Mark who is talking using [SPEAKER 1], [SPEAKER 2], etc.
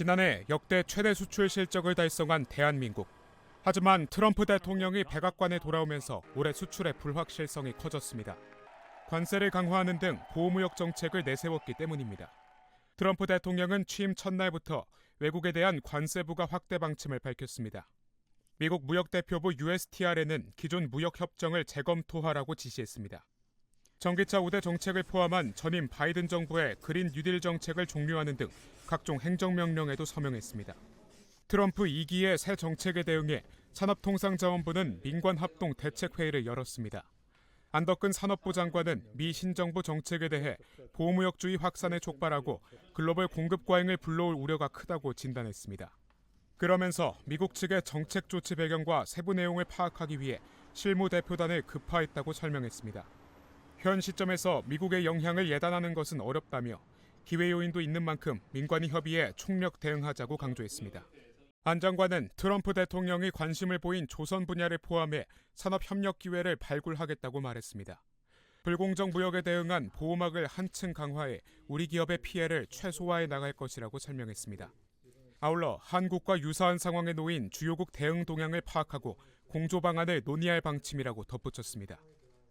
[SPEAKER 1] 지난해 역대 최대 수출 실적을 달성한 대한민국. 하지만 트럼프 대통령이 백악관에 돌아오면서 올해 수출의 불확실성이 커졌습니다. 관세를 강화하는 등 보호무역 정책을 내세웠기 때문입니다. 트럼프 대통령은 취임 첫날부터 외국에 대한 관세 부과 확대 방침을 밝혔습니다. 미국 무역대표부 USTR에는 기존 무역 협정을 재검토하라고 지시했습니다. 전기차 우대 정책을 포함한 전임 바이든 정부의 그린 뉴딜 정책을 종료하는 등 각종 행정명령에도 서명했습니다. 트럼프 2기의 새 정책에 대응해 산업통상자원부는 민관합동 대책회의를 열었습니다. 안덕근 산업부 장관은 미 신정부 정책에 대해 보호무역주의 확산에 촉발하고 글로벌 공급 과잉을 불러올 우려가 크다고 진단했습니다. 그러면서 미국 측의 정책 조치 배경과 세부 내용을 파악하기 위해 실무 대표단을 급파했다고 설명했습니다. 현 시점에서 미국의 영향을 예단하는 것은 어렵다며 기회 요인도 있는 만큼 민관이 협의에 총력 대응하자고 강조했습니다. 안 장관은 트럼프 대통령이 관심을 보인 조선 분야를 포함해 산업 협력 기회를 발굴하겠다고 말했습니다. 불공정 무역에 대응한 보호막을 한층 강화해 우리 기업의 피해를 최소화해 나갈 것이라고 설명했습니다. 아울러 한국과 유사한 상황에 놓인 주요국 대응 동향을 파악하고 공조 방안을 논의할 방침이라고 덧붙였습니다.